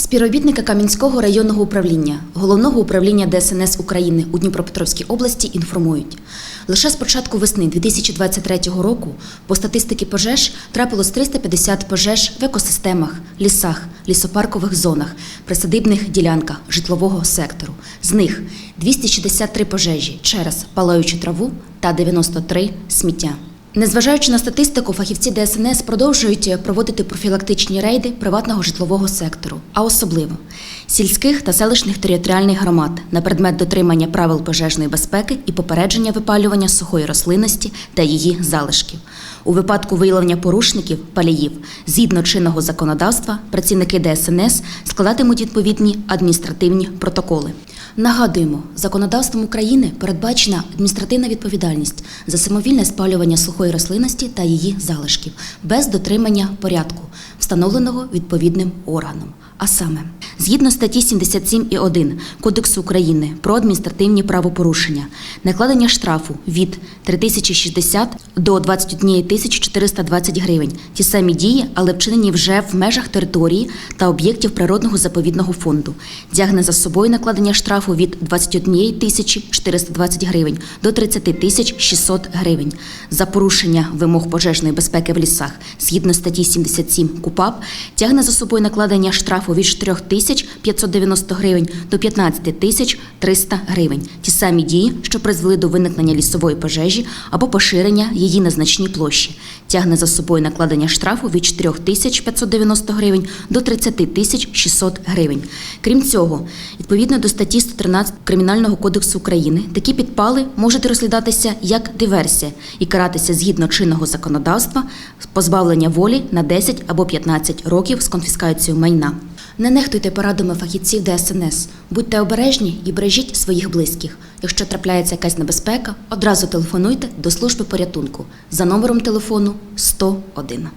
Співробітники Кам'янського районного управління головного управління ДСНС України у Дніпропетровській області інформують, лише з початку весни 2023 року по статистиці пожеж трапилось 350 пожеж в екосистемах, лісах, лісопаркових зонах, присадибних ділянках житлового сектору. З них 263 пожежі через палаючу траву та 93 сміття. Незважаючи на статистику, фахівці ДСНС продовжують проводити профілактичні рейди приватного житлового сектору, а особливо сільських та селищних територіальних громад на предмет дотримання правил пожежної безпеки і попередження випалювання сухої рослинності та її залишків. У випадку виявлення порушників паліїв згідно чинного законодавства працівники ДСНС складатимуть відповідні адміністративні протоколи. Нагадуємо, законодавством України передбачена адміністративна відповідальність за самовільне спалювання сухої рослинності та її залишків без дотримання порядку, встановленого відповідним органом. А саме, згідно статті 77.1 Кодексу України про адміністративні правопорушення, накладення штрафу від 3060 до 21 420 гривень. Ті самі дії, але вчинені вже в межах території та об'єктів природного заповідного фонду. Тягне за собою накладення штрафу від 21 420 гривень до 30 600 гривень. За порушення вимог пожежної безпеки в лісах згідно статті 77 КУПАП тягне за собою накладення штрафу від 4 590 гривень до 15 300 гривень. Ті самі дії, що призвели до виникнення лісової пожежі або поширення її на значній площі. Тягне за собою накладення штрафу від 4 590 гривень до 30 600 гривень. Крім цього, відповідно до статті 113 Кримінального кодексу України, такі підпали можуть розглядатися як диверсія і каратися згідно чинного законодавства позбавлення волі на 10 або 15 років з конфіскацією майна. Не нехтуйте порадами фахівців ДСНС. Будьте обережні і бережіть своїх близьких. Якщо трапляється якась небезпека, одразу телефонуйте до служби порятунку за номером телефону 101.